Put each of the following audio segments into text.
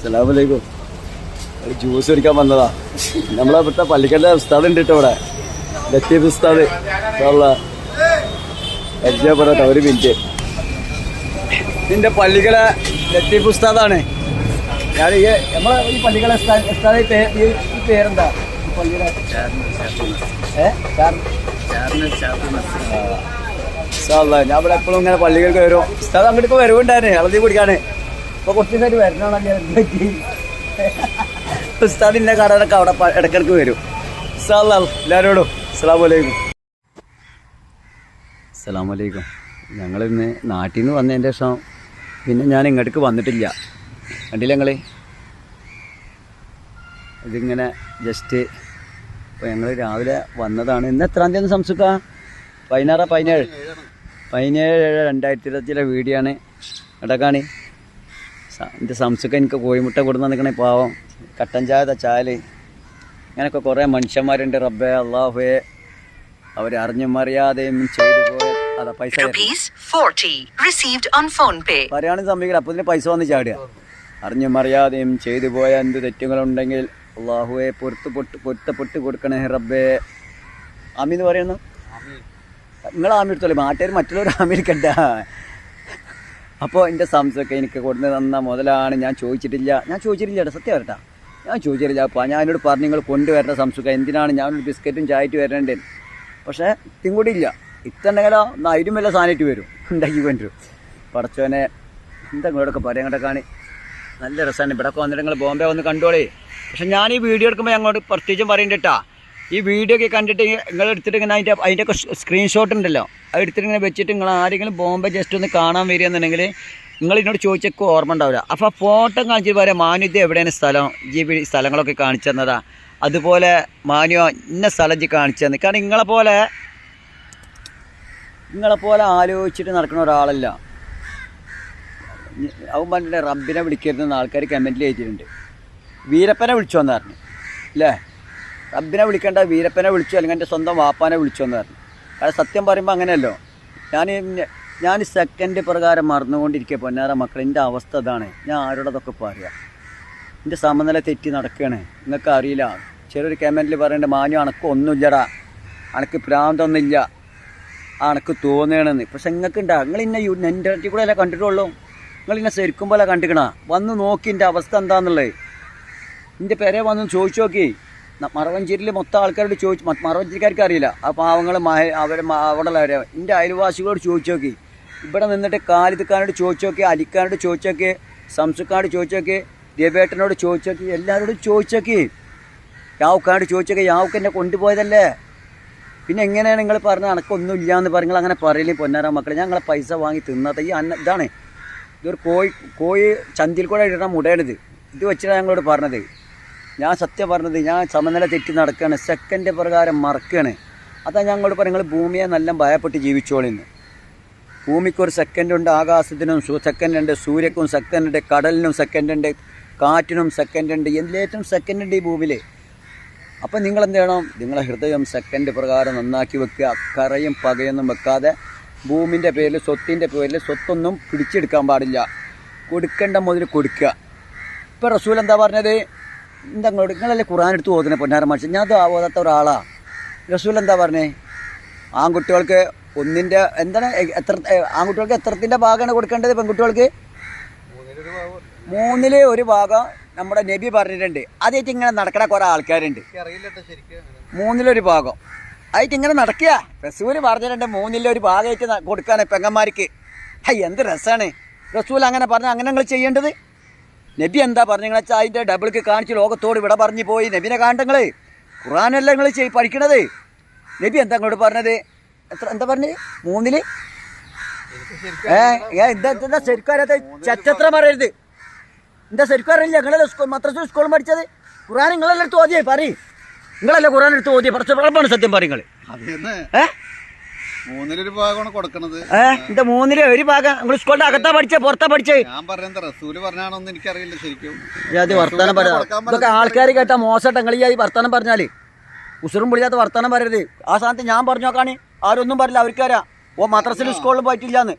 അസ്സലാമലൈക്കും ഒരു ജ്യൂസ് കുടിക്കാൻ വന്നതാ. നമ്മളെ ഇവിടുത്തെ പള്ളിക്കലിന്റെ ഉസ്താദ് ഉണ്ട് കേട്ടോ ഇവിടെ. ലത്തീഫ് ഉസ്താദ്. പരിചയപ്പെടട്ടെ ഒരു മിനിറ്റ് ഇതിന്റെ പള്ളിക്കലെ ലത്തീഫ് ഉസ്താദാണ്. ഞാൻ ഈ നമ്മളെ ഈ പള്ളിക്കല ഉസ്താദ് പേരെന്താ? പള്ളിയുടെ ഞാൻ ഇവിടെ എപ്പോഴും ഇങ്ങനെ പള്ളികൾക്ക് വരും. ഉസ്താദ് അങ്ങോട്ട് വരവുണ്ടായിരുന്നു ഇളതി കുടിക്കാന്. ഇപ്പൊ കുറച്ച് നേരം വരണാണല്ലോ ഉസ്താദിന്റെ? ഉസ്താദ് ഇന്ന കടകളൊക്കെ അവിടെ ഇടക്കിടക്ക് വരും. എല്ലാവരോടും അസ്സാം വലൈക്കും അസ്സാം വലൈക്കും ഞങ്ങൾ ഇന്ന് നാട്ടിൽ നിന്ന് വന്നതിന്റെ ശേഷം പിന്നെ ഞാൻ ഇങ്ങോട്ടേക്ക് വന്നിട്ടില്ല. കണ്ടില്ല ഞങ്ങൾ ഇതിങ്ങനെ ജസ്റ്റ് ഇപ്പോൾ ഞങ്ങൾ രാവിലെ വന്നതാണ്. ഇന്ന് എത്രാം തീയതി സംസുക്ക? പതിനാറ്? പതിനേഴ്? പതിനേഴ് രണ്ടായിരത്തി ഇരുപത്തിലെ വീഡിയോ ആണ്. ഇടക്കാണി എന്റെ സംസുക്ക എനിക്ക് കോഴിമുട്ട കൊടുന്ന് നിൽക്കണേ പാവം. കട്ടൻ ചായ തച്ചാൽ. അങ്ങനെയൊക്കെ കുറേ മനുഷ്യന്മാരുണ്ട് റബ്ബേ അള്ളാഹുയെ അവർ അറിഞ്ഞും അറിയാതെയും ചെയ്തു പോയ അതാ പൈസ തരും. 40 received on phone pay. പറയുകയാണെങ്കിൽ സമീപം അപ്പോൾ ഇതിന് പൈസ വന്ന് ചാടുക. അറിഞ്ഞും അറിയാതെയും ചെയ്തു പോയ എന്ത് തെറ്റുകളുണ്ടെങ്കിൽ അള്ളാഹുവെ പൊരുത്ത് പൊട്ട് പൊരുത്തപ്പെട്ട് കൊടുക്കണേ റബ്ബേ. ആമി എന്ന് പറയുന്നു? നിങ്ങൾ ആമി എടുത്തോളൂ മാറ്റേര് മറ്റുള്ളവർ ആമി എടുക്കണ്ട. അപ്പോൾ എന്റെ സംശയമൊക്കെ എനിക്ക് കൊടുന്ന് തന്ന മുതലാണ് ഞാൻ ചോദിച്ചിട്ടില്ല. ഞാൻ ചോദിച്ചിട്ടില്ല കേട്ടോ സത്യം വരട്ടാ ഞാൻ ചോദിച്ചിട്ടില്ല. അപ്പോൾ ഞാൻ എന്നോട് പറഞ്ഞു നിങ്ങൾ കൊണ്ടുവരേണ്ട സംശയമൊക്കെ. എന്തിനാണ്? ഞാനൊരു ബിസ്ക്കറ്റും ചായറ്റ് വരേണ്ടത്. പക്ഷേ ഇതും ഇത്തണ്ടെങ്കിലോ അതിലും വല്ല സാധനമായിട്ട് വരും. ഉണ്ടാക്കി കൊണ്ടുവരും പടച്ചോനെ എന്താ ഇങ്ങോട്ടൊക്കെ അങ്ങോട്ടൊക്കെ കാണി നല്ല രസമാണ്. ഇവിടെ വന്നിട്ട് നിങ്ങൾ ബോംബെ വന്ന് കണ്ടോളേ. പക്ഷെ ഞാൻ ഈ വീഡിയോ എടുക്കുമ്പോൾ ഞങ്ങളോട് പ്രത്യേകിച്ചും പറയണ്ടട്ടാ ഈ വീഡിയോ ഒക്കെ കണ്ടിട്ട് നിങ്ങൾ എടുത്തിട്ട് ഇങ്ങനെ അതിന്റെ അതിന്റെ ഒക്കെ സ്ക്രീൻഷോട്ട് ഉണ്ടല്ലോ. അത് എടുത്തിട്ട് ഇങ്ങനെ വെച്ചിട്ട് നിങ്ങൾ ആരെങ്കിലും ബോംബെ ജസ്റ്റ് ഒന്ന് കാണാൻ വരികയെന്നുണ്ടെങ്കിൽ നിങ്ങൾ ഇതിനോട് ചോദിച്ചൊക്കെ ഓർമ്മ ഉണ്ടാവില്ല. അപ്പോൾ ആ ഫോട്ടോ കാണിച്ചിട്ട് പറയാം മാനു ഇത് എവിടെയാണ് സ്ഥലം? ജി സ്ഥലങ്ങളൊക്കെ കാണിച്ചു തന്നതാ. അതുപോലെ മാനുവോ ഇന്ന സ്ഥലം ജി കാണിച്ചു തന്നെ. കാരണം നിങ്ങളെ പോലെ നിങ്ങളെ പോലെ ആലോചിച്ചിട്ട് നടക്കുന്ന ഒരാളല്ല. അവൻ പറഞ്ഞിട്ട് റബ്ബിനെ വിളിക്കരുതെന്ന് ആൾക്കാർ കമന്റിൽ എഴുതിയിട്ടുണ്ട്. വീരപ്പനെ വിളിച്ചു വന്നായിരുന്നു അല്ലേ റബ്ബിനെ വിളിക്കേണ്ട വീരപ്പനെ വിളിച്ചു അല്ലെങ്കിൽ എന്റെ സ്വന്തം വാപ്പാനെ വിളിച്ചു എന്ന് പറഞ്ഞു. കാരണം സത്യം പറയുമ്പോൾ അങ്ങനെയല്ലോ. ഞാൻ ഞാൻ സെക്കൻഡ് പ്രകാരം മറന്നുകൊണ്ടിരിക്കുക പൊന്നാറ മക്കൾ എന്റെ അവസ്ഥ അതാണ് ഞാൻ ആരോടതൊക്കെ പറയാം? എന്റെ സമനില തെറ്റി നടക്കുകയാണ് നിങ്ങൾക്ക് അറിയില്ല. ചെറിയൊരു കമന്റിൽ പറയേണ്ട മാനു അണക്ക് ഒന്നുമില്ലടാ. അണക്ക് പ്രാന്തൊന്നുമില്ല അണക്ക് തോന്നുകയാണെന്ന് പക്ഷെ നിങ്ങൾക്ക് ഉണ്ടാ നിങ്ങൾ ഇന്നെ എന്റെ കൂടെ അല്ലേ കണ്ടിട്ടുള്ളൂ? നിങ്ങൾ ഇന്നെ ശരിക്കും പോലെ കണ്ടിക്കണ? വന്ന് നോക്കി എന്റെ അവസ്ഥ എന്താണെന്നുള്ളത് എന്റെ പേരെ വന്ന് ചോദിച്ചു നോക്കി. മറവഞ്ചേരിയിൽ മൊത്തം ആൾക്കാരോട് ചോദിച്ചു മറവഞ്ചേരിക്കാർക്ക് അറിയില്ല. ആ പാവങ്ങൾ മഹ അവർ അവിടെ ഉള്ളവരെ എന്റെ അയൽവാസികളോട് ചോദിച്ചു നോക്കി ഇവിടെ നിന്നിട്ട് കാലിത്തക്കാനോട് ചോദിച്ചു നോക്കി അലിക്കാനോട് ചോദിച്ചു നോക്കി സംസുക്കാനോട് ചോദിച്ചു നോക്കി രവേട്ടനോട് ചോദിച്ചു നോക്കി എല്ലാവരോടും ചോദിച്ചു നോക്കി യാവുക്കാനോട് ചോദിച്ചു നോക്കി യാവുക്ക് എന്നെ കൊണ്ടുപോയതല്ലേ? പിന്നെ എങ്ങനെയാണ് നിങ്ങൾ പറഞ്ഞത്? അനക്കൊന്നും ഇല്ല എന്ന് പറഞ്ഞാൽ അങ്ങനെ പറയില്ലേ പൊന്നാര മക്കളെ. ഞങ്ങളെ പൈസ വാങ്ങി തിന്നത്. ഈ അന്ന ഇതാണ്. ഇതൊരു കോഴി കോഴി ചന്തിയിൽ കൂടെ ഇടുന്ന മുടയാണിത്. ഇത് വെച്ചിട്ടാണ് ഞങ്ങളോട് പറഞ്ഞത്. ഞാൻ സത്യം പറഞ്ഞത് ഞാൻ സമനില തെറ്റി നടക്കുകയാണ്. സെക്കൻഡ് പ്രകാരം മറക്കുകയാണ്. അതാ ഞങ്ങളോട് പറഞ്ഞു നിങ്ങൾ ഭൂമിയെ നല്ല ഭയപ്പെട്ട് ജീവിച്ചോളിന്ന് ഭൂമിക്കൊരു സെക്കൻഡുണ്ട് ആകാശത്തിനും സെക്കൻഡ് ഉണ്ട് സൂര്യക്കും സെക്കൻഡ് ഉണ്ട് കടലിനും സെക്കൻഡ് ഉണ്ട് കാറ്റിനും സെക്കൻഡുണ്ട് സെക്കൻഡ് ഉണ്ട് ഈ ഭൂമിയിൽ അപ്പം നിങ്ങൾ എന്ത് ചെയ്യണം? നിങ്ങളെ ഹൃദയം സെക്കൻഡ് പ്രകാരം നന്നാക്കി വെക്കുക. കറയും പകയൊന്നും വെക്കാതെ ഭൂമിന്റെ പേരിൽ സ്വത്തിന്റെ പേരിൽ സ്വത്തൊന്നും പിടിച്ചെടുക്കാൻ പാടില്ല. കൊടുക്കേണ്ട മുതൽ കൊടുക്കുക. ഇപ്പം റസൂൽ എന്താ പറഞ്ഞത്? എന്താ നിങ്ങളല്ലേ ഖുറാൻ എടുത്ത് ഓതുന്ന പൊന്നാര മനുഷ്യൻ ഞാൻ അത് ഓതാത്ത ഒരാളാ. റസൂൽ എന്താ പറഞ്ഞേ? ആൺകുട്ടികൾക്ക് ഒന്നിന്റെ എന്താണ്? എത്ര ആൺകുട്ടികൾക്ക് എത്രത്തിന്റെ ഭാഗമാണ് കൊടുക്കേണ്ടത് പെൺകുട്ടികൾക്ക്? മൂന്നിലെ ഒരു ഭാഗം നമ്മുടെ നബി പറഞ്ഞിട്ടുണ്ട്. അതായിട്ട് ഇങ്ങനെ നടക്കണ കുറേ ആൾക്കാരുണ്ട്. മൂന്നിലൊരു ഭാഗം. അതായിട്ട് ഇങ്ങനെ നടക്കുക. റസൂൽ പറഞ്ഞിട്ടുണ്ട് മൂന്നിലെ ഒരു ഭാഗമായിട്ട് കൊടുക്കാണ് പെങ്ങന്മാർക്ക്. ഹൈ എന്ത് രസമാണ് റസൂൽ അങ്ങനെ പറഞ്ഞാൽ അങ്ങനെ നിങ്ങൾ ചെയ്യേണ്ടത്? നബി എന്താ പറഞ്ഞു? വെച്ചാൽ അതിന്റെ ഡബിൾക്ക് കാണിച്ച് ലോകത്തോട് ഇവിടെ പറഞ്ഞു പോയി. നബിനെ കാണ്ടങ്ങൾ ഖുറാനല്ല നിങ്ങൾ ചെയ് പഠിക്കണത്? നബി എന്താ ഇങ്ങോട്ട് പറഞ്ഞത്? എത്ര എന്താ പറഞ്ഞത്? മൂന്നിൽ? ഏ എന്താ എന്താ ശരിക്കും അറിയാത്ത ചച്ചത്ര പറയരുത്. എന്താ ശരിക്കും അറിയില്ല. നിങ്ങളല്ലേ സ്കൂൾ മദ്രസ സ്കൂൾ പഠിച്ചത്? ഖുറാൻ നിങ്ങളെല്ലാം എടുത്ത് ഓതിയേ? പറയും. നിങ്ങളല്ലേ ഖുറാൻ എടുത്ത് ഓതിയേ? കുഴപ്പമാണ് സത്യം പറയുന്നത് നിങ്ങൾ അതേന്ന് ഏ? മൂന്നിലൊരു ഭാഗമാണ് കൊടുക്കണത്. ഏ എന്താ മൂന്നിൽ ഒരു ഭാഗം? നിങ്ങൾ സ്കൂളിന്റെ അകത്താ പഠിച്ചേ പുറത്താ പഠിച്ചേ? ഞാൻ പറയുന്നത് റസൂൽ പറഞ്ഞാണോന്ന് എനിക്കറിയില്ല ശരിക്കും. അത് വർത്താനം പറയാം ഇതൊക്കെ ആൾക്കാർ കേട്ടാ മോശം ഈ വർത്താനം പറഞ്ഞാൽ. ഉസുറും പിടിക്കാത്ത വർത്താനം പറയരുത്. ആ സ്ഥാനത്ത് ഞാൻ പറഞ്ഞു നോക്കാണ്. ആരൊന്നും പറയില്ല അവർക്കാരാ ഓ മദ്രസിലും സ്കൂളിലും പോയിട്ടില്ലാന്ന്.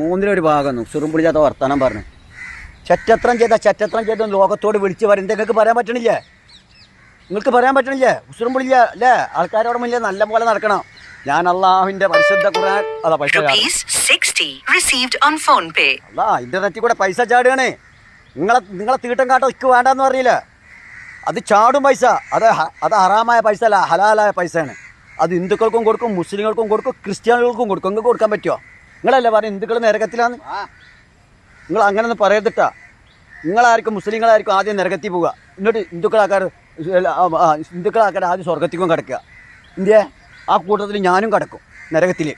മൂന്നിലൊരു ഭാഗം ഉസുറും പിടിക്കാത്ത വർത്താനം പറഞ്ഞു. ചറ്റത്രം ചെയ്ത ചറ്റത്രം ചെയ്ത ലോകത്തോട് വിളിച്ചു പറയും. നിങ്ങൾക്ക് പറയാൻ പറ്റണില്ലേ? നിങ്ങൾക്ക് പറയാൻ പറ്റണില്ലേ? ഉസുറും പിടില്ല അല്ലേ? ആൾക്കാരോട് ഇല്ലേ? നല്ല പോലെ നടക്കണം. ഞാൻ അള്ളാഹുവിന്റെ പരിശുദ്ധ ഖുർആൻ അതാ പൈസ റിസീവ്ഡ് ഓൺ 60 പേ. അല്ലാ ഇന്റർനെറ്റിൽ കൂടെ പൈസ ചാടുകയാണേ. നിങ്ങളെ നിങ്ങളെ തീട്ടം കാട്ടം ഇക്ക് വേണ്ടെന്ന് പറയില്ല അത് ചാടും പൈസ. അത് അത് ഹറാമായ പൈസ അല്ല ഹലാലായ പൈസയാണ്. അത് ഹിന്ദുക്കൾക്കും കൊടുക്കും മുസ്ലിങ്ങൾക്കും കൊടുക്കും ക്രിസ്ത്യാനികൾക്കും കൊടുക്കും. നിങ്ങൾക്ക് കൊടുക്കാൻ പറ്റുമോ നിങ്ങളല്ലേ പറഞ്ഞ ഹിന്ദുക്കൾ നരകത്തിലാന്ന്? നിങ്ങൾ അങ്ങനെ ഒന്നും പറയരുതിട്ടാ. നിങ്ങളായിരിക്കും മുസ്ലിങ്ങളായിരിക്കും ആദ്യം നരകത്തിൽ പോവുക. എന്നിട്ട് ഹിന്ദുക്കളാക്കാർ ഹിന്ദുക്കളാക്കാർ ആദ്യം സ്വർഗത്തിക്കും കിടക്കുക. ഇന്ത്യ ആ കൂട്ടത്തിൽ ഞാനും കിടക്കും നരകത്തിൽ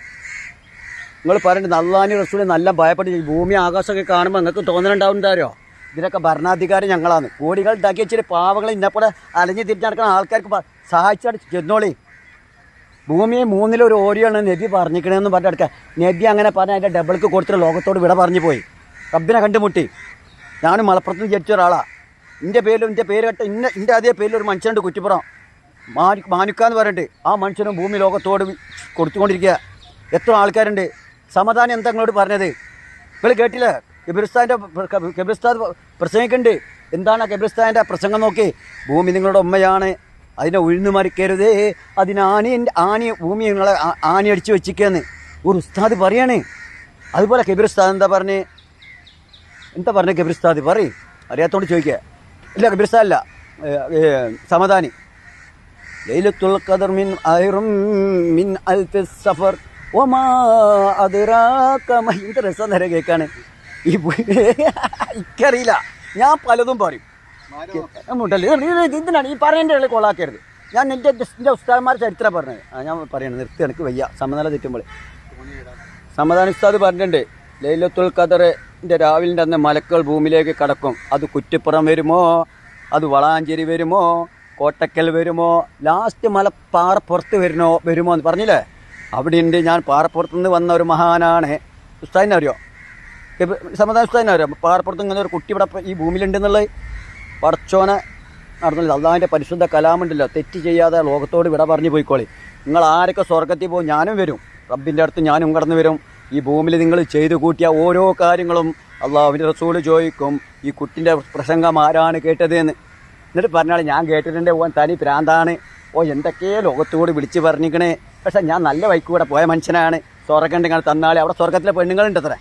നിങ്ങൾ പറയുന്നത് നല്ലാനി റസൂൽ നല്ല ഭയപ്പെട്ട് ഭൂമി ആകാശമൊക്കെ കാണുമ്പോൾ നിങ്ങൾക്ക് തോന്നലുണ്ടാവുന്നുണ്ടാരോ ഇതിനൊക്കെ ഭരണാധികാരി ഞങ്ങളാണ്. കോടികൾ ഉണ്ടാക്കി വെച്ചിട്ട് പാവങ്ങൾ ഇന്നെപ്പോലെ അലഞ്ഞു തിരിഞ്ഞ് നടക്കുന്ന ആൾക്കാർക്ക് സഹായിച്ചാണ് ചെന്നോളി. ഭൂമിയെ മൂന്നിലൊരു ഓരിയാണ് നബി പറഞ്ഞിക്കണമെന്ന് പറഞ്ഞ അടുക്ക നബി അങ്ങനെ പറഞ്ഞ അതിന്റെ ഡബിൾക്ക് കൊടുത്തിട്ട് ലോകത്തോട് വിട പറഞ്ഞു പോയി. റബ്ബിനെ കണ്ടുമുട്ടി. ഞാനും മലപ്പുറത്ത് നിന്ന് ജനിച്ച ഒരാളാണ് എന്റെ പേരിലും എന്റെ പേര് കേട്ട ഇന്ന എന്റെ അതേ പേരിൽ ഒരു മനുഷ്യനുണ്ട് കുറ്റിപ്പുറം. മാനു മാനുക്ക എന്ന് പറഞ്ഞിട്ട് ആ മനുഷ്യനും ഭൂമി ലോകത്തോട് കൊടുത്തുകൊണ്ടിരിക്കുക. എത്ര ആൾക്കാരുണ്ട്? സമാധാനം എന്താ നിങ്ങളോട് പറഞ്ഞത്? നിങ്ങൾ കേട്ടില്ല? കബിർസ്ഥാന്റെ കബിർസ്ഥാൻ പ്രസംഗിക്കുന്നുണ്ട്. എന്താണ് ആ കബിർസ്ഥാന്റെ പ്രസംഗം നോക്കി. ഭൂമി നിങ്ങളുടെ ഉമ്മയാണ്. അതിനെ ഉഴുന്നു മറിക്കരുതേ. അതിന് ആനി ആനി ഭൂമി നിങ്ങളെ ആനി അടിച്ചു വെച്ചിരിക്കുകയെന്ന് ഒരു ഉസ്താദ് പറയാണ്. അതുപോലെ കബിർസ്ഥാൻ എന്താ പറഞ്ഞ്? എന്താ പറഞ്ഞ കബിർസ്ഥാദ് പറയും. അറിയാത്തോണ്ട് ചോദിക്കുക. ഇല്ല കബിർസ്ഥാൻ അല്ല സമാധാനി. ലൈലത്തുൽ ഖദർ മിൻ ഐറും മിൻ അൽഫി സഫർ. ഒമാ അതിറാക മഹിന്ദ രസം നേരെ കേൾക്കാണ് ഈ എനിക്കറിയില്ല. ഞാൻ പലതും പറയും. ഇതിനാണ്. ഈ പറയേണ്ട കൊള്ളാക്കരുത് ഞാൻ എന്റെ എന്റെ ഉസ്താദന്മാർ ചരിത്രം പറഞ്ഞത്. ഞാൻ പറയണത് നിർത്തി. എനിക്ക് വയ്യ. സമനില തെറ്റുമ്പോൾ. സമാധാന ഉസ്താദ് പറഞ്ഞിട്ടുണ്ട്. ലൈലത്തുൽ ഖദറിന്റെ രാവിലെ അന്ന് മലക്കൾ ഭൂമിയിലേക്ക് കടക്കും. അത് കുറ്റിപ്പുറം വരുമോ? അത് വളാഞ്ചേരി വരുമോ? കോട്ടക്കൽ വരുമോ? ലാസ്റ്റ് മല പാറപ്പുറത്ത് വരുന്നോ വരുമോ എന്ന് പറഞ്ഞില്ലേ? അവിടെ ഉണ്ട് ഞാൻ പാറപ്പുറത്ത് നിന്ന് വന്ന ഒരു മഹാനാണ്. ഉസ്താദിനെ അറിയോ? സമാധാന ഉസ്താദിനെ അറിയോ? പാറപ്പുറത്ത് ഇങ്ങനെ ഒരു കുട്ടി ഇവിടെ ഈ ഭൂമിയിലുണ്ടെന്നുള്ളത് പടച്ചോനെ നടന്നില്ല. അള്ളാഹിന്റെ പരിശുദ്ധ കലാമുണ്ടല്ലോ. തെറ്റ് ചെയ്യാതെ ലോകത്തോട് വിട പറഞ്ഞു പോയിക്കോളി. നിങ്ങൾ ആരൊക്കെ സ്വർഗത്തിൽ പോകും? ഞാനും വരും. റബ്ബിന്റെ അടുത്ത് ഞാനും കടന്നു വരും. ഈ ഭൂമിയിൽ നിങ്ങൾ ചെയ്തു കൂട്ടിയ ഓരോ കാര്യങ്ങളും അള്ളാഹുവിന്റെ റസൂൾ ചോദിക്കും. ഈ കുട്ടിന്റെ പ്രസംഗം ആരാണ് കേട്ടത് എന്ന്. എന്നിട്ട് പറഞ്ഞാൽ ഞാൻ കേട്ടിട്ടുണ്ട് ഓൻ തനി പ്രാന്താണ്. ഓ എന്തൊക്കെയോ ലോകത്തോട് വിളിച്ച് പറഞ്ഞിക്കണേ. പക്ഷെ ഞാൻ നല്ല വൈക്ക് കൂടെ പോയ മനുഷ്യനാണ്. സ്വർഗം തന്നാളെ. അവിടെ സ്വർഗത്തിലെ പെണ്ണുങ്ങളുണ്ട് അത്ര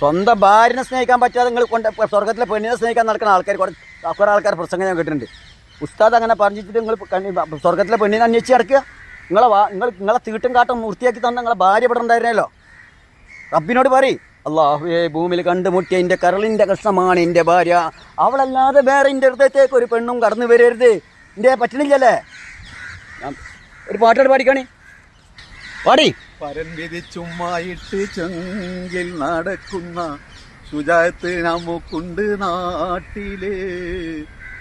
സ്വന്തം ഭാര്യനെ സ്നേഹിക്കാൻ പറ്റാതെ നിങ്ങൾ കൊണ്ട് സ്വർഗത്തിലെ പെണ്ണിനെ സ്നേഹിക്കാൻ നടക്കുന്ന ആൾക്കാർ കുറച്ച് കുറേ ആൾക്കാർ പ്രസംഗം ഞാൻ കേട്ടിട്ടുണ്ട്. ഉസ്താദ് അങ്ങനെ പറഞ്ഞിട്ട് നിങ്ങൾ സ്വർഗത്തിലെ പെണ്ണിനെ അന്വേഷിച്ച് നടക്കുക. നിങ്ങളെ നിങ്ങൾ നിങ്ങളെ തീട്ടും കാട്ടും വൃത്തിയാക്കി തന്ന നിങ്ങളെ ഭാര്യ ഇവിടെ ഉണ്ടായിരുന്നല്ലോ. റബ്ബിനോട് പറയും അള്ളാഹുവേ ഭൂമിയിൽ കണ്ടുമുട്ടിയ എന്റെ കരളിന്റെ കഷ്ണമാണ് എന്റെ ഭാര്യ. അവളല്ലാതെ വേറെ എന്റെ ഹൃദയത്തേക്ക് ഒരു പെണ്ണും കടന്നു വരരുത്. എന്റെ പറ്റണില്ലല്ലേ? ഒരു പാട്ടോട് പാടിക്കാണി. പാടി. പരൻ വിധിച്ചുമ്മായിട്ട് ചെങ്കിൽ നടക്കുന്ന ശുചായത്ത് നമുക്കുണ്ട് നാട്ടിൽ.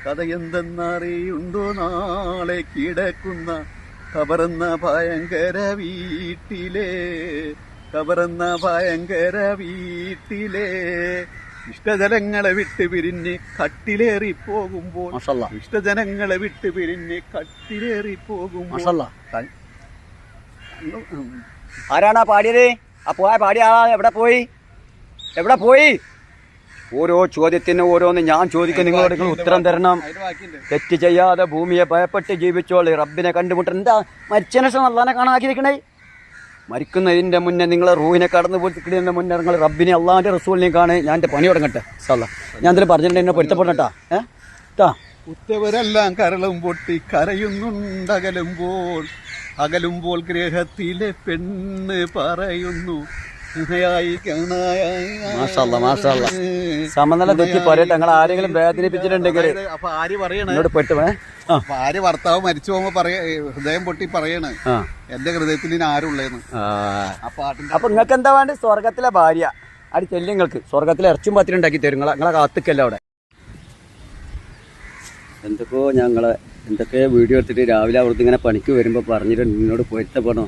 കഥ എന്തെന്നറിയുണ്ടോ? നാളെ കിടക്കുന്ന കബറുന്ന ഭയങ്കര വീട്ടിലെ. കബറന്ന ഭയങ്കര വീട്ടിലെ ഇഷ്ടജനങ്ങളെ വിട്ട് പിരിഞ്ഞ് കട്ടിലേറി പോകുമ്പോൾ ഇഷ്ടജനങ്ങളെ വിട്ട് പിരിഞ്ഞ് കട്ടിലേറി പോകുമ്പോൾ മാഷല്ലാ. ആരാണാ പാടിയത്? ആ പോയ പാടിയ ആളാ എവിടെ പോയി? എവിടെ പോയി? ഓരോ ചോദ്യത്തിന് ഓരോന്ന് ഞാൻ ചോദിക്കും. നിങ്ങളോട് നിങ്ങൾ ഉത്തരം തരണം. തെറ്റ് ചെയ്യാതെ ഭൂമിയെ ഭയപ്പെട്ട് ജീവിച്ചോളി. റബ്ബിനെ കണ്ടുമുട്ടൻ എന്താ മരിച്ചതിന് നല്ലാനെ കാണാക്കിയിരിക്കണേ മരിക്കുന്നതിന്റെ മുന്നേ നിങ്ങളെ റൂഹിനെ കടന്നു തിക്കിടിയതിന്റെ മുന്നേ നിങ്ങൾ റബ്ബിനെ അള്ളാഹിന്റെ റസൂലിനെ കാണേ. ഞാൻ എന്റെ പണി തുടങ്ങട്ടെ സല്ല ഞാൻ എന്തിനും പറഞ്ഞിട്ടുണ്ട് എന്നെ പൊരുത്തപ്പെടട്ടാ ഏ? ട്ടാ. ഉറ്റവരെല്ലാം കരളും പൊട്ടി കരയുന്നുണ്ടകലുമ്പോൾ അകലുമ്പോൾ ഗ്രഹത്തിലെ പെണ്ണ് പറയുന്നു സമനില തെറ്റി പറയട്ടെ ഞങ്ങൾ ആരെങ്കിലും വേദനിപ്പിച്ചിട്ടുണ്ടെങ്കിൽ അപ്പൊ ആര് പറയണ? പെട്ടുവേ ആര് ഭർത്താവ് മരിച്ചു പോകുമ്പോ പറയ ഹൃദയം പൊട്ടി പറയണ്. എന്റെ ഹൃദയത്തിൽ ഇനി ആരുള്ളേന്ന് അപ്പൊ നിങ്ങൾക്ക് എന്താ വേണ്ട? സ്വർഗത്തിലെ ഭാര്യ. അടി ചെല്ലി നിങ്ങൾക്ക്. സ്വർഗത്തിലെ ഇറച്ചും പത്തിരി ഉണ്ടാക്കി തരും. നിങ്ങളെ കാത്തിക്കല്ല അവിടെ? എന്തൊക്കെയോ ഞങ്ങളെ എന്തൊക്കെയോ വീഡിയോ എടുത്തിട്ട് രാവിലെ അവിടുന്ന് ഇങ്ങനെ പണിക്ക് വരുമ്പോൾ പറഞ്ഞിട്ടുണ്ട് നിന്നോട് പൊരുത്തപ്പെടണം?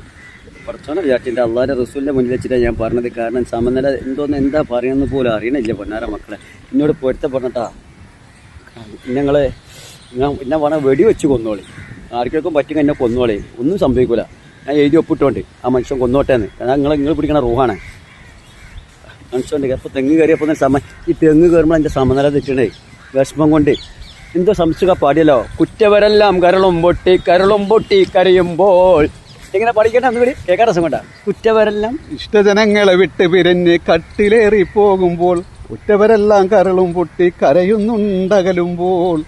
കുറച്ചോണം വിചാരിച്ചിട്ട് അള്ളാഹിന്റെ റസൂലിന്റെ മുന്നിൽ വെച്ചിട്ടാണ് ഞാൻ പറഞ്ഞത്. കാരണം സമനില എന്തോന്ന് എന്താ പറയുന്നത് പോലും അറിയണില്ല പൊന്നാര മക്കളെ. എന്നോട് പൊരുത്ത പറഞ്ഞിട്ടാ. ഞങ്ങൾ ഞാൻ എന്നെ പറഞ്ഞാൽ വെടി വെച്ച് കൊന്നോളി. ആർക്കൊക്കെ പറ്റുമെങ്കിൽ എന്നെ കൊന്നോളി. ഒന്നും സംഭവിക്കൂല. ഞാൻ എഴുതി ഒപ്പിട്ടോണ്ട് ആ മനുഷ്യൻ കൊന്നോട്ടേന്ന്. കാരണം നിങ്ങൾ നിങ്ങൾ പിടിക്കണ റൂഹാണ്. മനുഷ്യന്റെ അപ്പോൾ തെങ്ങ് കയറിയപ്പോൾ തന്നെ സമ ഈ തെങ്ങ് കയറുമ്പോൾ എന്റെ സമനില തെറ്റണേ. വിഷമം കൊണ്ട്. എന്തോ സംശയ പാടിയല്ലോ. കുറ്റവരെല്ലാം കരളും പൊട്ടി കരളും പൊട്ടി കരയുമ്പോൾ ഇങ്ങനെ പഠിക്കട്ടെ? ഒന്നുകൂടി കേൾക്കാൻ രസം കൊണ്ടാ. കുറ്റവരെല്ലാം ഇഷ്ടജനങ്ങളെ വിട്ട് പിരിഞ്ഞ് കട്ടിലേറി പോകുമ്പോൾ കുറ്റവരെല്ലാം കരളും പൊട്ടി കരയുന്നുണ്ടകലുമ്പോൾ.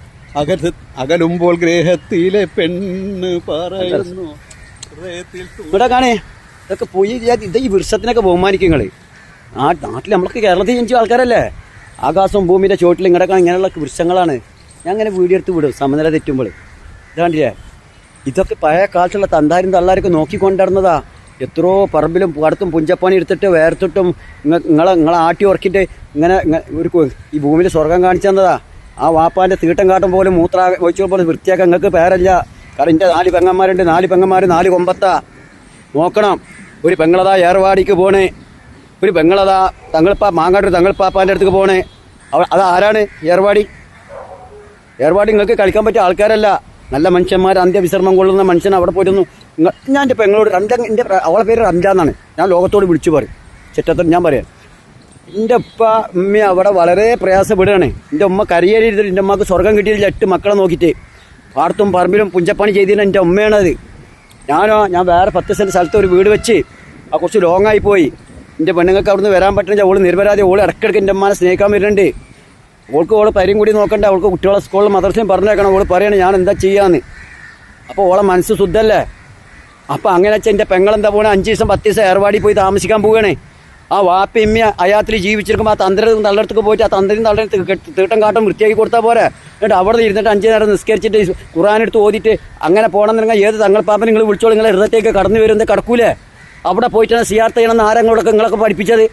അകല അകലുമ്പോൾ ഗ്രഹത്തിലെ പെണ്ണ് പറയുന്നു. ഇവിടെ കാണേ ഇതൊക്കെ പോയി ഇത് ഈ വൃക്ഷത്തിനൊക്കെ ബഹുമാനിക്കും ആ നാട്ടിൽ നമ്മൾക്ക് കേരളത്തിൽ ജനിച്ച ആൾക്കാരല്ലേ? ആകാശവും ഭൂമിയുടെ ചോട്ടിൽ ഇങ്ങടൊക്കെ ഇങ്ങനെയുള്ള വൃക്ഷങ്ങളാണ്. ഞാൻ അങ്ങനെ വീടിയെടുത്ത് വിടും സമനില തെറ്റുമ്പോൾ. ഇതാണ്ടില്ലേ? ഇതൊക്കെ പഴയ കാലത്തുള്ള തന്താരും തള്ളാരൊക്കെ നോക്കിക്കൊണ്ടിരുന്നതാ. എത്രയോ പറമ്പിലും പടത്തും പുഞ്ചപ്പണി എടുത്തിട്ട് വേർത്തിട്ടും നിങ്ങളെ നിങ്ങളെ ആട്ടി ഉറക്കിയിട്ട് ഇങ്ങനെ ഒരു ഈ ഭൂമിയിൽ സ്വർഗം കാണിച്ചു തന്നതാ. ആ വാപ്പാന്റെ തീട്ടം കാട്ടം പോലും മൂത്ര ഒഴിച്ചു പോലെ വൃത്തിയാക്കാൻ നിങ്ങൾക്ക് പേരല്ല. കാരണം എന്റെ നാല് പെങ്ങന്മാരുണ്ട് നാല് പെങ്ങന്മാർ നാല് കൊമ്പത്താ. നോക്കണം. ഒരു പെങ്ങളതാ ഏർവാടിക്ക് പോണേ. ഒരു പെങ്ങളതാ തങ്ങളിപ്പാ മാങ്ങാട്ടൂർ തങ്ങളിപ്പാപ്പാന്റെ അടുത്തേക്ക് പോണേ. അത് ആരാണ്? ഏർവാടി ഏർവാടി നിങ്ങൾക്ക് കളിക്കാൻ പറ്റിയ ആൾക്കാരല്ല. നല്ല മനുഷ്യന്മാർ അന്ത്യവിശ്രമം കൊള്ളുന്ന മനുഷ്യൻ അവിടെ പോയിരുന്നു. ഞാൻ എന്റെ പെങ്ങളോട് റംജ എന്റെ അവളെ പേര് റംജ എന്നാണ് ഞാൻ ലോകത്തോട് വിളിച്ചു പറയും. ചെറ്റത്തോട് ഞാൻ പറയാം. എന്റെ ഉപ്പ ഉമ്മ അവിടെ വളരെ പ്രയാസപ്പെടുകയാണ്. എന്റെ ഉമ്മ കരയേറി ഇരുന്നിട്ട് എന്റെ ഉമ്മക്ക് സ്വർഗം കിട്ടിയില്ല എട്ട് മക്കളെ നോക്കിയിട്ട്. പാടത്തും പറമ്പിലും പുഞ്ചപ്പണി ചെയ്തിരുന്ന എന്റെ ഉമ്മയാണത് ഞാനോ ഞാൻ വേറെ പത്ത് സെന്റ് സ്ഥലത്ത് ഒരു വീട് വെച്ച് ആ കുറച്ച് ലോങ്ങായി പോയി. എന്റെ പെണ്ണുങ്ങൾക്ക് അവിടുന്ന് വരാൻ പറ്റുന്ന ഓൾ നിരപരാധി ഓൾ ഇടയ്ക്കിടയ്ക്ക് എന്റെ അമ്മാനെ സ്നേഹിക്കാൻ വരുന്നുണ്ട്. ഓൾക്ക് ഓൾ പരിയും കൂടി നോക്കണ്ട? അവൾക്ക് കുട്ടികളെ സ്കൂളിൽ മദർസയും പറഞ്ഞേക്കണം. ഓൾ പറയണേ ഞാൻ എന്താ ചെയ്യാന്ന്? അപ്പോൾ ഓളെ മനസ്സ് ശുദ്ധല്ലേ? അപ്പോൾ അങ്ങനെ വെച്ചാൽ എന്റെ പെങ്ങളെന്താ പോകണേ അഞ്ച് ദിവസം പത്ത് ദിവസം ഏർവാടി പോയി താമസിക്കാൻ പോവുകയാണേ ആ വാപ്പ ഇമ്മ അയാത്തിൽ ജീവിച്ചിരിക്കുമ്പോൾ ആ തന്ത്രം തള്ളടത്തേക്ക് പോയിട്ട് ആ തന്ത്രം തള്ളടത്ത് തീട്ടം കാട്ടം വൃത്തിയാക്കി കൊടുത്താൽ പോരെ. എന്നിട്ട് അവിടെ ഇരുന്നിട്ട് അഞ്ച് നേരം നിസ്കരിച്ചിട്ട് ഖുറാൻ എടുത്ത് ഓതിയിട്ട് അങ്ങനെ പോകണമെന്നുണ്ടെങ്കിൽ ഏത് തങ്ങൾ തങ്ങൾപ്പാപ്പൻ നിങ്ങൾ വിളിച്ചോളൂ നിങ്ങളെ ഹൃദയത്തേക്ക് കടന്നു വരുന്നത് കടക്കൂലേ? അവിടെ പോയിട്ടാണ് സിയാർത്ത് ചെയ്യണമെന്ന് ആരങ്ങളൊക്കെ നിങ്ങളൊക്കെ പഠിപ്പിച്ചത്?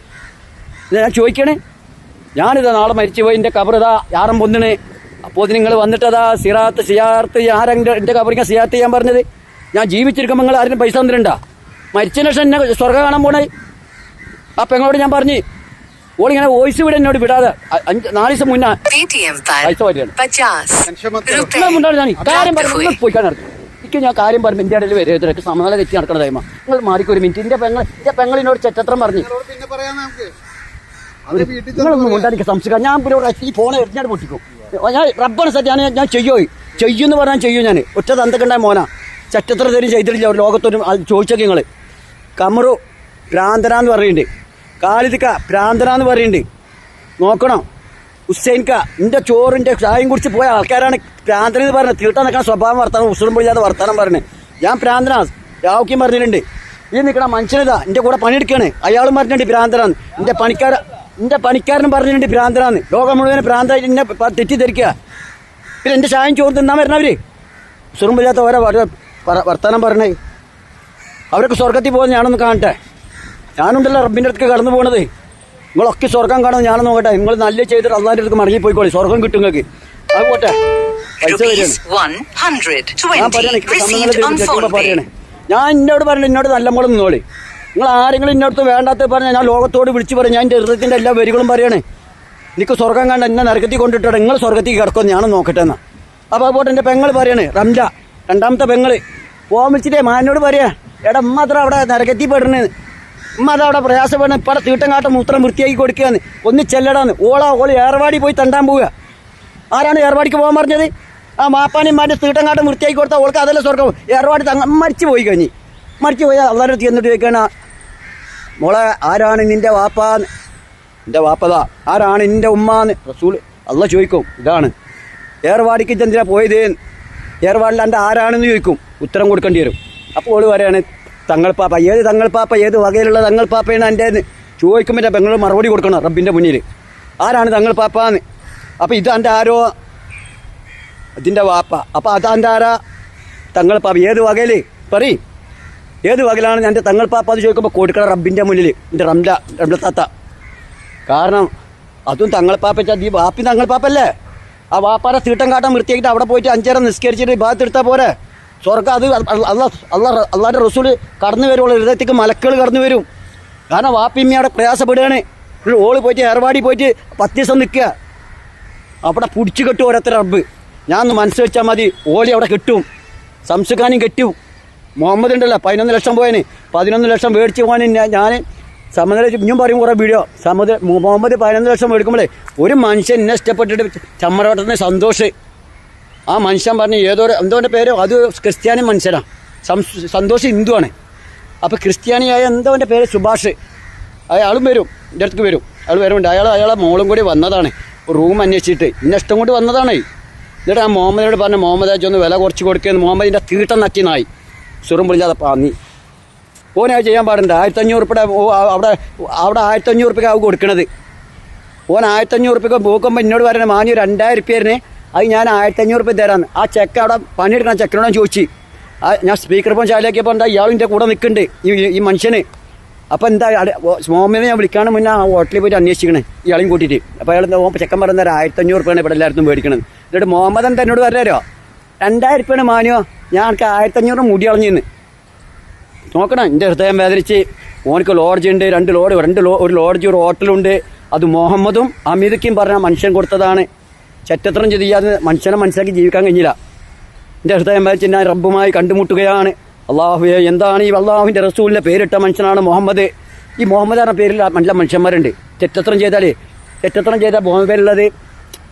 ഞാൻ ചോദിക്കണേ. ഞാനിതാ നാളെ മരിച്ചു പോയി എന്റെ കബറിതാ യാറം പൊന്നിന്. അപ്പോൾ നിങ്ങൾ വന്നിട്ടതാ സിറാത്ത് സിയാർത്ത് ആരെങ്കിലും എന്റെ കബറിങ്ങ സിയാർത്ത് ചെയ്യാൻ പറഞ്ഞത്. ഞാൻ ജീവിച്ചിരിക്കുമ്പോൾ നിങ്ങൾ ആരും പൈസ തന്നിട്ടുണ്ടാ? മരിച്ചതിന് ശേഷം എന്നെ സ്വർഗം കാണാൻ പോണേ. ആ പെങ്ങളോട് ഞാൻ പറഞ്ഞു ഓളിങ്ങനെ വോയിസ് വിടെ എന്നോട് വിടാതെ അഞ്ച് നാല് ദിവസം മുന്നേ പൈസ പറ്റിയാണ് ഞാൻ കാര്യം പറഞ്ഞു പോയി. എനിക്ക് ഞാൻ കാര്യം പറഞ്ഞു എന്റെ ഇടയിൽ വരെ സമനില തെറ്റി നടക്കണതായ്മ നിങ്ങൾ മാറിക്കൊരു മിനിറ്റ്. എന്റെ പെങ്ങൾ എന്റെ പെങ്ങളിനോട് ചെറ്റത്രം പറഞ്ഞു. നിങ്ങളൊന്നും കൊണ്ടായിരിക്കും സംശയം ഞാൻ പിന്നെ ഈ ഫോൺ എറിഞ്ഞാട് പൊട്ടിക്കും. ഞാൻ റബ്ബാണ് സത്യം ഞാൻ ഞാൻ ചെയ്യോ ചെയ്യുമെന്ന് പറഞ്ഞാൽ ചെയ്യും ഞാൻ ഒറ്റ തന്തക്കുണ്ടായ മോനാ. ചറ്റത്ര തരും ചെയ്തിട്ടില്ല. ഒരു ലോകത്തൊരു ചോദിച്ചൊക്കെ നിങ്ങൾ കമറു ഭ്രാന്തനാന്ന് പറയുന്നുണ്ട് കാലിദിക്ക ഭ്രാന്തനാന്ന് പറയുന്നുണ്ട് നോക്കണം? ഹുസൈൻക്ക എന്റെ ചോറിന്റെ ചായയും കുടിച്ച് പോയ ആൾക്കാരാണ് ഭ്രാന്തൻ എന്ന് പറഞ്ഞത്. തീർത്താൻ നിൽക്കാൻ സ്വഭാവം വർത്താനം ഉസുറും പൊഴിയാതെ വർത്താനം പറഞ്ഞു ഞാൻ ഭ്രാന്തനാ. യാവ്ക്കും പറഞ്ഞിട്ടുണ്ട്. ഈ നിൽക്കണ മനുഷ്യനിതാ എന്റെ കൂടെ പണിയെടുക്കുകയാണ് അയാളും പറഞ്ഞിട്ടുണ്ട് ഭ്രാന്തനാന്ന്. എന്റെ പണിക്കാര എന്റെ പണിക്കാരനും പറഞ്ഞിട്ടുണ്ട് ഭ്രാന്തനാന്ന്. ലോകം മുഴുവൻ ഭ്രാന്തായിട്ട് എന്നെ തെറ്റിദ്ധരിക്കുക പിന്നെ എന്റെ ചായം ചോറ് തിന്നാൻ വരണവര് സുറുമ്പില്ലാത്ത ഓരോ വർത്താനം പറഞ്ഞേ അവരൊക്കെ സ്വർഗത്തിൽ പോകുന്നത് ഞാനൊന്ന് കാണട്ടെ. ഞാനുണ്ടല്ലോ റബ്ബിന്റെ അടുത്ത് കടന്നു പോകണത് നിങ്ങളൊക്കെ സ്വർഗം കാണുന്നത് ഞാനൊന്ന് നോക്കട്ടെ. നിങ്ങൾ നല്ല ചെയ്തിട്ട് അള്ളാന്റെ അടുത്ത് മടങ്ങി പോയിക്കോളി. സ്വർഗം കിട്ടും നിങ്ങൾക്ക്. അത് പോട്ടെ. പൈസ വരികയാണ് 120 ഞാൻ പറയണേ ഞാൻ എന്നോട് പറഞ്ഞു എന്നോട് നല്ല മോളെ നിന്നോളി. നിങ്ങൾ ആരെങ്കിലും ഇന്നടുത്ത് വേണ്ടാത്ത പറഞ്ഞാൽ ഞാൻ ലോകത്തോട് വിളിച്ചു പറയും. ഞാൻ എന്റെ ഹൃദയത്തിന്റെ എല്ലാ വരികളും പറയണേ. എനിക്ക് സ്വർഗം കണ്ട എന്നെ നരകത്തിൽ കൊണ്ടിട്ടോ നിങ്ങൾ സ്വർഗത്തിൽ കിടക്കുമെന്ന് ഞാനും നോക്കട്ടെ എന്നാ അപ്പോൾ അതുപോലെ എന്റെ പെങ്ങൾ പറയണേ റംല രണ്ടാമത്തെ പെങ്ങൾ പോകാൻ വിളിച്ചിട്ടേ മാനോട് പറയാ എടാ ഉമ്മ അത്ര അവിടെ നരകത്തിൽ പെടണേ. ഉമ്മ അതവിടെ പ്രയാസപ്പെടണം. ഇപ്പം അവിടെ തീട്ടം കാട്ടം മൂത്രം വൃത്തിയാക്കി കൊടുക്കുകയെന്ന് ഒന്ന് ചെല്ലടാന്ന്. ഓളാ ഓൾ ഏർവാടി പോയി തണ്ടാൻ പോവുക. ആരാണ് ഏർവാടിക്ക് പോകാൻ പറഞ്ഞത്? ആ മാപ്പാനും മാന്റെ തീട്ടം കാട്ടം വൃത്തിയാക്കി കൊടുത്താൽ ഓൾക്ക് അതല്ല സ്വർഗം. ഏർവാടി തങ്ങ മരിച്ചു പോയി കഴിഞ്ഞ്. മരിച്ചു പോയാൽ അടുത്ത് ചെന്നിട്ട് ചോദിക്കണ മോളെ ആരാണ് നിന്റെ വാപ്പാന്ന് എന്റെ വാപ്പതാ. ആരാണ് നിന്റെ ഉമ്മാന്ന് റസൂൽ അള്ള ചോദിക്കും. ഇതാണ്. ഏർവാടിക്ക് ചന്ദ്ര പോയത്? ഏർവാടിൽ എന്റെ ആരാണെന്ന് ചോദിക്കും. ഉത്തരം കൊടുക്കേണ്ടി വരും. അപ്പോൾ ഓൾ പറയാണ് തങ്ങൾപ്പാപ്പ ഏത് തങ്ങൾപ്പാപ്പ ഏത് വകയിലുള്ള തങ്ങൾപ്പാപ്പയാണ് എന്റെ ചോദിക്കുമ്പോൾ എന്റെ പെങ്ങൾ മറുപടി കൊടുക്കണം റബ്ബിന്റെ മുന്നിൽ. ആരാണ് തങ്ങൾപ്പാപ്പാന്ന് അപ്പോൾ ഇത് എന്റെ ആരോ? ഇതിന്റെ വാപ്പ. അപ്പോൾ അതാന്റെ ആരാ? തങ്ങൾപ്പാപ്പ ഏത് വകയിൽ പറയും. ഏത് വകയിലാണ് എന്റെ തങ്ങൾ പാപ്പ അത് ചോദിക്കുമ്പോൾ കൊടുക്കണം റബ്ബിന്റെ മുന്നിൽ എന്റെ റംല റംലത്താത്ത കാരണം അതും തങ്ങൾ തങ്ങൾപ്പാപ്പ ഈ വാപ്പി തങ്ങൾ പാപ്പല്ലേ ആ വാപ്പാരെ തീട്ടം കാട്ടം വൃത്തിയാക്കിയിട്ട് അവിടെ പോയിട്ട് അഞ്ചേരം നിസ്കരിച്ചിട്ട് ഭാഗത്ത് എടുത്താൽ പോരെ? സ്വർഗം അത് അല്ല അല്ല അള്ളാന്റെ റസൂൽ കടന്നു വരുമുള്ള ഹൃദയത്തേക്ക് മലക്കുകൾ കടന്നു വരും. കാരണം വാപ്പിമ്മ അവിടെ പ്രയാസപ്പെടുകയാണ്. ഓൾ പോയിട്ട് ഏർവാടി പോയിട്ട് പത്ത് ദിവസം നിൽക്കുക. അവിടെ പിടിച്ചു കെട്ടും ഓരോരുത്തർ റബ്ബ്. ഞാൻ ഒന്ന് മനസ്സ് വെച്ചാൽ മതി. ഓളി അവിടെ കെട്ടും. സംസുഖാനും കെട്ടും. മുഹമ്മദ് ഉണ്ടല്ലോ പതിനൊന്ന് ലക്ഷം പോയതിന് പതിനൊന്ന് ലക്ഷം മേടിച്ച് പോകാൻ ഞാൻ സമനില ഞാൻ പറയും കുറേ വീഡിയോ സമത് മുഹമ്മദ് പതിനൊന്ന് ലക്ഷം മേടിക്കുമ്പോഴേ ഒരു മനുഷ്യൻ എന്നെ ഇഷ്ടപ്പെട്ടിട്ട് ചമ്മറവട്ടത്തിന് സന്തോഷ്. ആ മനുഷ്യൻ പറഞ്ഞ് ഏതോ എന്തോന്റെ പേര്? അത് ക്രിസ്ത്യാനി മനുഷ്യനാണ് സം- സന്തോഷ് ഹിന്ദുവാണ് അപ്പോൾ ക്രിസ്ത്യാനിയായ എന്തോ എന്റെ പേര്? സുഭാഷ്. അയാളും വരും. എന്റെ അടുത്ത് വരും. അയാൾ വരുന്നുണ്ട് അയാൾ അയാളെ മോളും കൂടി വന്നതാണ്. റൂം അന്വേഷിച്ചിട്ട്. ഇന്നെ ഇഷ്ടം കൊണ്ട് വന്നതാണ്. എന്നിട്ട് ആ മുഹമ്മദിനോട് പറഞ്ഞ മുഹമ്മദ് ഒന്ന് വില കുറച്ച് കൊടുക്കുകയെന്ന് മുഹമ്മദിന്റെ തീട്ടം നക്കി സുറും പൊളിഞ്ഞാതെ പാന്നി ഓനെ ചെയ്യാൻ പാടുണ്ട്. ആയിരത്തഞ്ഞൂറ് ഉറുപ്പിയുടെ അവിടെ അവിടെ ആയിരത്തഞ്ഞൂറ് ഉറുപ്പിക അവ കൊടുക്കണത്. ഓൻ ആയിരത്തഞ്ഞൂറ് ഉറുപ്പിക പോക്കുമ്പോൾ എന്നോട് പറയുന്നത് മാഞ്ഞു രണ്ടായിരം ഉറുപ്പ്യറിന് അത് ഞാൻ ആയിരത്തഞ്ഞൂറ് ഉറുപ്പിക തരാമെന്ന് ആ ചെക്ക് അവിടെ പണിയെടുക്കണ ചെക്കനോട് ഞാൻ ചോദിച്ചു. ആ ഞാൻ സ്പീക്കർ ഫോൺ ചാലിയാക്കിയപ്പോൾ എന്താ ഇയാളും എന്റെ കൂടെ നിൽക്കുന്നുണ്ട് ഈ ഈ മനുഷ്യന്. അപ്പോൾ എന്താ മോമിനെ ഞാൻ വിളിക്കാണ് മുന്നേ ആ ഹോട്ടലിൽ പോയിട്ട് അന്വേഷിക്കണേ ഇയാളെയും കൂട്ടിയിട്ട്. അപ്പോൾ അയാൾ എന്താ ചെക്കൻ പറഞ്ഞാൽ ആയിരത്തഞ്ഞൂറ് ഉറുപ്പിയാണ് ഇവിടെ എല്ലായിടത്തും മേടിക്കണത്. എന്നിട്ട് മുഹമ്മദ് എന്താ എന്നോട് പറഞ്ഞാലോ രണ്ടായിരം ഉറുപ്പിയാണ് മാനുവോ ഞാൻ എനിക്ക് ആയിരത്തഞ്ഞൂറ് മുടി അളഞ്ഞിന്ന് നോക്കണം എന്റെ ഹൃദയം വേദനിച്ച്. ഓനക്ക് ലോഡ്ജ് ഉണ്ട് രണ്ട് ലോഡ് രണ്ട് ലോ ഒരു ലോഡ്ജ് ഒരു ഹോട്ടലുണ്ട് അത് മുഹമ്മദും അമീദക്കും പറഞ്ഞ മനുഷ്യൻ കൊടുത്തതാണ്. ചറ്റത്രം ചെയ്യാതെ മനുഷ്യനെ മനസ്സിലാക്കി ജീവിക്കാൻ കഴിഞ്ഞില്ല. എന്റെ ഹൃദയം വേദിച്ച് ഞാൻ റബ്ബുമായി കണ്ടുമുട്ടുകയാണ്. അള്ളാഹുയെ എന്താണ് ഈ അള്ളാഹുവിന്റെ റസൂലിന്റെ പേരിട്ട മനുഷ്യനാണ് മുഹമ്മദ്? ഈ മുഹമ്മദ് എന്ന പേരിൽ നല്ല മനുഷ്യന്മാരുണ്ട്. ചെറ്റത്രം ചെയ്താലേ ചെറ്റത്രം ചെയ്താൽ ബോംബെയിലുള്ളത്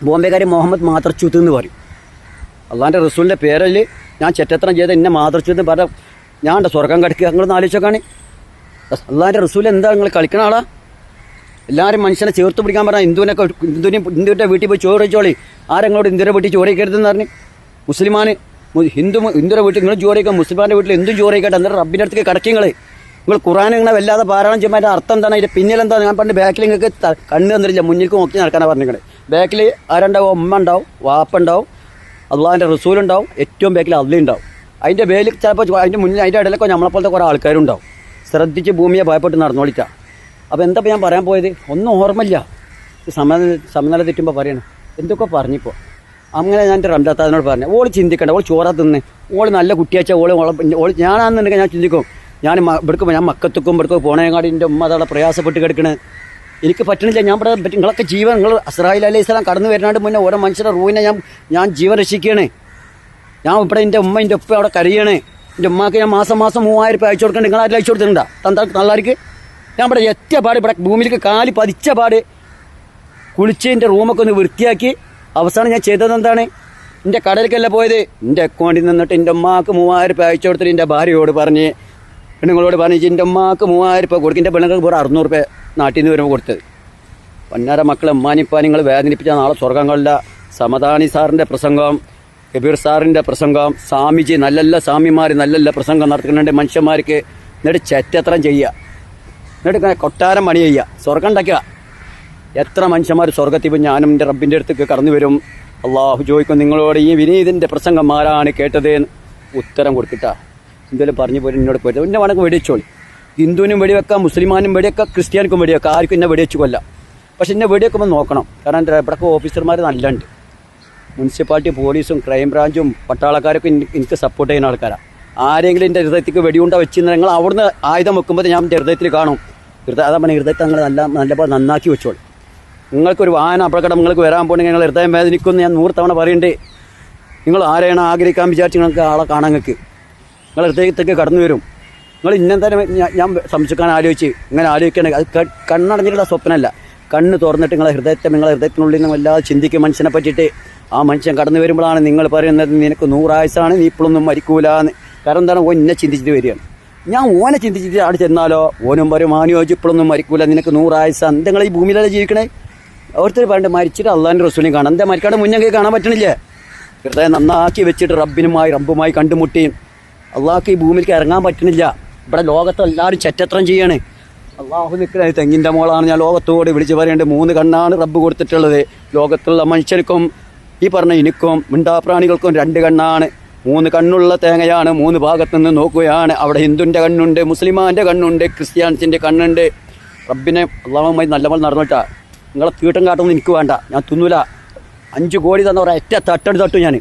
ബോംബെക്കാർ മുഹമ്മദ് മാത്രം എന്ന് പറയും. അള്ളാന്റെ റസൂലിന്റെ പേരിൽ ഞാൻ ചെറ്റത്രം ചെയ്ത് എന്നെ മാതൃച്ചെന്ന് പറഞ്ഞ ഞാൻ എന്റെ സ്വർഗം കടക്കുക. നിങ്ങളൊന്ന് ആലോചിച്ചോക്കാണ്. അള്ളാന്റെ റസൂൽ എന്താ നിങ്ങൾ കളിക്കണ ആളാ? എല്ലാവരും മനുഷ്യനെ ചേർത്ത് പിടിക്കാൻ പറഞ്ഞാൽ ഹിന്ദുവിനെ ഹിന്ദുവിനെ ഹിന്ദുവിന്റെ വീട്ടിൽ പോയി ചോറ് കഴിച്ചോളി. ആരെങ്ങളോട് ഹിന്ദുവിന്റെ വീട്ടിൽ ചോറ് കഴിക്കരുതെന്ന് പറഞ്ഞ്? മുസ്ലിമാന് ഹിന്ദു ഹിന്ദുവിന്റെ വീട്ടിൽ നിങ്ങൾ ചോറ് കഴിക്കാം മുസ്ലിമാന്റെ വീട്ടിൽ എന്തും ചോറ് കഴിക്കട്ടെ. എന്നിട്ട് റബ്ബിന്റെ അടുത്തേക്ക് കിടക്കിങ്ങൾ നിങ്ങൾ ഖുറാൻ ഇങ്ങനെ വല്ലാതെ പാരായണം ചെയ്യുമ്പോൾ അതിന്റെ അർത്ഥം എന്താണ്? അതിന്റെ പിന്നിലെന്താ ഞാൻ പണ്ട് ബാക്കിൽ നിങ്ങൾക്ക് കണ്ണ് തന്നിട്ടില്ല. മുന്നിൽ നോക്കി നടക്കാനാണ് പറഞ്ഞിരിക്കുന്നത് ബാക്കിൽ ആരുണ്ടാവും? ഉമ്മ ഉണ്ടാവും വാപ്പ ഉണ്ടാവും. അള്ളാഹിന്റെ റസൂലുണ്ടാവും ഏറ്റവും ബാക്കിൽ അള്ളിയുണ്ടാവും അതിന്റെ വേലിൽ ചിലപ്പോൾ അതിന്റെ മുന്നിൽ അതിന്റെ ഇടയിലൊക്കെ നമ്മളെപ്പോലത്തെ കുറേ ആൾക്കാരുണ്ടാവും. ശ്രദ്ധിച്ച് ഭൂമിയെ ഭയപ്പെട്ട് നടന്നോളിക്കാം. അപ്പോൾ എന്താപ്പം ഞാൻ പറയാൻ പോയത്? ഒന്നും ഓർമ്മയില്ല. സമനില സമനില തെറ്റുമ്പോൾ പറയണം. എന്തൊക്കെ പറഞ്ഞിപ്പോൾ അങ്ങനെ ഞാൻ റംജാത്താദിനോട് പറഞ്ഞു ഓൾ ചിന്തിക്കണ്ട ഓൾ ചോറാ തിന്ന്. ഓൾ നല്ല കുട്ടിയാച്ച ഓൾ ഓളെ ഞാനാണെന്നുണ്ടെങ്കിൽ ഞാൻ ചിന്തിക്കും. ഞാൻ ഇവിടേക്ക് ഞാൻ മക്കത്തുക്കും ഇവിടേക്ക് പോണേങ്ങാടി എന്റെ ഉമ്മ അതവിടെ പ്രയാസപ്പെട്ട് കിടക്കണേ. എനിക്ക് പറ്റണില്ല. ഞാൻ ഇവിടെ നിങ്ങളൊക്കെ ജീവൻ നിങ്ങൾ അസ്രായിൽ അലൈഹി സ്വലാം കടന്നു വരുന്നതിന് മുന്നേ ഓരോ മനുഷ്യരുടെ റൂവിനെ ഞാൻ ഞാൻ ജീവൻ രക്ഷിക്കുകയാണ്. ഞാൻ ഇവിടെ എന്റെ ഉമ്മ എന്റെ ഉപ്പ അവിടെ കരയാണ്. എന്റെ ഉമ്മക്ക് ഞാൻ മാസം മാസം മൂവായിരം രൂപ അയച്ചു കൊടുക്കണം നിങ്ങൾ അയച്ചു കൊടുത്തിട്ടുണ്ടാ? തന്ത തള്ളാർക്ക്? ഞാൻ ഇവിടെ എത്തിയ പാട് ഇവിടെ ഭൂമിയിലേക്ക് കാൽ പതിച്ച പാട് കുളിച്ച് എന്റെ റൂമൊക്കെ ഒന്ന് വൃത്തിയാക്കി അവസാനം ഞാൻ ചെയ്തത് എന്താണ്? എന്റെ കടലിലേക്കല്ല പോയത്. എന്റെ അക്കൗണ്ടിൽ നിന്നിട്ട് എന്റെ ഉമ്മാക്ക് മൂവായിരം രൂപ അയച്ചു കൊടുത്തിട്ട് എന്റെ ഭാര്യയോട് പറഞ്ഞ് പെണ്ണുങ്ങളോട് പറഞ്ഞു എന്റെ അമ്മയ്ക്ക് മൂവായിരം രൂപ കൊടുക്കും എന്റെ പെണ്ണുങ്ങൾക്ക് വേറെ അറുന്നൂറ് രൂപ നാട്ടിൽ നിന്ന് വരുമ്പോൾ കൊടുത്തത് പൊന്നാര മക്കളെ ഉമ്മാനിപ്പാ നിങ്ങൾ വേദനിപ്പിച്ച നാളെ സ്വർഗങ്ങളില്ല സമദാനി സാറിന്റെ പ്രസംഗം കബീർ സാറിന്റെ പ്രസംഗം സ്വാമിജി നല്ല നല്ല സ്വാമിമാർ നല്ല നല്ല പ്രസംഗം നടത്തുന്നുണ്ട് മനുഷ്യന്മാർക്ക് എന്നിട്ട് ചെറ്റത്രം ചെയ്യുക. എന്നിട്ട് കൊട്ടാരം പണി ചെയ്യുക സ്വർഗം ഉണ്ടാക്കുക. എത്ര മനുഷ്യന്മാർ സ്വർഗത്തിൽ പോയി ഞാനും എന്റെ റബ്ബിന്റെ അടുത്തേക്ക് കടന്നു വരും? അള്ളാഹു ചോദിക്കും നിങ്ങളോട് ഈ വിനീതിന്റെ പ്രസംഗം ആരാണ് കേട്ടത്? ഉത്തരം കൊടുത്തിട്ടാ. എന്തെങ്കിലും പറഞ്ഞു പോലും എന്നോട് പോയിട്ട് എന്നെ വേണമെങ്കിൽ വെടിവെച്ചോളി. ഹിന്ദുവിനും വെടിവെക്കാം മുസ്ലിമാനും വെടിവെക്കാം ക്രിസ്ത്യാനിക്കും വെടിവെക്കാം ആർക്കും എന്നെ വെടിവെച്ച് കൊല്ലാം. പക്ഷെ എന്നെ വെടിവെക്കുമ്പോൾ നോക്കണം. കാരണം എന്റെ ഇവിടെ ഓഫീസർമാർ നല്ലുണ്ട്. മുനിസിപ്പാലിറ്റി പോലീസും ക്രൈം ബ്രാഞ്ചും പട്ടാളക്കാരൊക്കെ എനിക്ക് സപ്പോർട്ട് ചെയ്യുന്ന ആൾക്കാരാണ് ആരെങ്കിലും എന്റെ ഹൃദയത്തിക്ക് വെടിയുണ്ട വെച്ച് നിങ്ങൾ അവിടുന്ന് ആയുധം വെക്കുമ്പോൾ ഞാൻ എന്റെ ഹൃദയത്തിൽ കാണും. ഹൃദയ അതാ പറഞ്ഞ ഹൃദയത്തെ നിങ്ങൾ നല്ല നല്ലപോലെ നന്നാക്കി വെച്ചോളൂ. നിങ്ങൾക്കൊരു വാഹന അപകടം നിങ്ങൾക്ക് വരാൻ പോകണമെങ്കിൽ നിങ്ങൾ ഹൃദയം വേദനിക്കുമെന്ന് ഞാൻ നൂറ് തവണ പറയണ്ടേ. നിങ്ങൾ ആരെയാണ് ആഗ്രഹിക്കാൻ വിചാരിച്ച് നിങ്ങൾക്ക് ആളെ കാണാൻ നിങ്ങൾക്ക്? നിങ്ങൾ അടുത്തേക്ക് കടന്നു വരും. നിങ്ങൾ ഇന്നെന്തായാലും ഞാൻ- സംശയിക്കാൻ ആലോചിച്ച് ഇങ്ങനെ ആലോചിക്കണേ അത് കണ്ണടഞ്ഞിട്ടുള്ള സ്വപ്നമല്ല. കണ്ണ് തുറന്നിട്ട് നിങ്ങളെ ഹൃദയത്തെ നിങ്ങളെ ഹൃദയത്തിനുള്ളിൽ നിന്നും എല്ലാ ചിന്തിക്കും മനുഷ്യനെ പറ്റിയിട്ട്. ആ മനുഷ്യൻ കടന്നു വരുമ്പോഴാണ് നിങ്ങൾ പറയുന്നത് നിനക്ക് നൂറായുസാണ് നീ ഇപ്പോഴൊന്നും മരിക്കൂല എന്ന് കാരണം എന്താണ്? ഓൻ എന്നെ ചിന്തിച്ചിട്ട് വരികയാണ്. ഞാൻ ഓനെ ചിന്തിച്ചിട്ട് അവിടെ ചെന്നാലോ? ഓനും പറയും മാനിയോജ് ഇപ്പോഴൊന്നും മരിക്കൂല നിനക്ക് നൂറായുസാണ് നിങ്ങൾ ഈ ഭൂമിയിലല്ലേ ജീവിക്കണേ? ഓരോരുത്തർ പറയണ്ട മരിച്ചിട്ട് അള്ളാന്റെ റസൂലിനെ കാണാം. എന്താ മരിക്കാണ്ട് മുന്നേ കാണാൻ പറ്റണില്ലേ? ഹൃദയം നന്നാക്കി വെച്ചിട്ട് റബ്ബിനുമായി റബ്ബുമായി കണ്ടുമുട്ടി. അള്ളാഹ്ക്ക് ഈ ഭൂമിയിലേക്ക് ഇറങ്ങാൻ പറ്റണില്ല. ഇവിടെ ലോകത്ത് എല്ലാവരും ചറ്റത്രം ചെയ്യാണ്. അള്ളാഹു നിൽക്കുന്ന തെങ്ങിന്റെ മോളാണ്. ഞാൻ ലോകത്തോട് വിളിച്ച് പറയേണ്ടത് മൂന്ന് കണ്ണാണ് റബ്ബ് കൊടുത്തിട്ടുള്ളത്. ലോകത്തുള്ള മനുഷ്യർക്കും ഈ പറഞ്ഞ ഇനിക്കും മിണ്ടാപ്രാണികൾക്കും രണ്ട് കണ്ണാണ്. മൂന്ന് കണ്ണുള്ള തേങ്ങയാണ് മൂന്ന് ഭാഗത്തു നിന്ന് നോക്കുകയാണ്. അവിടെ ഹിന്ദുവിന്റെ കണ്ണുണ്ട് മുസ്ലിമാന്റെ കണ്ണുണ്ട് ക്രിസ്ത്യാനിസിന്റെ കണ്ണുണ്ട്. റബ്ബിനെ അള്ളാഹുമായി നല്ലപോലെ നടന്നിട്ടാ നിങ്ങളെ തീട്ടം കാട്ടൊന്നും എനിക്ക് വേണ്ട. ഞാൻ തിന്നൂല. അഞ്ച് കോടി തന്ന ഒരൊറ്റ തട്ടടി തട്ടു ഞാൻ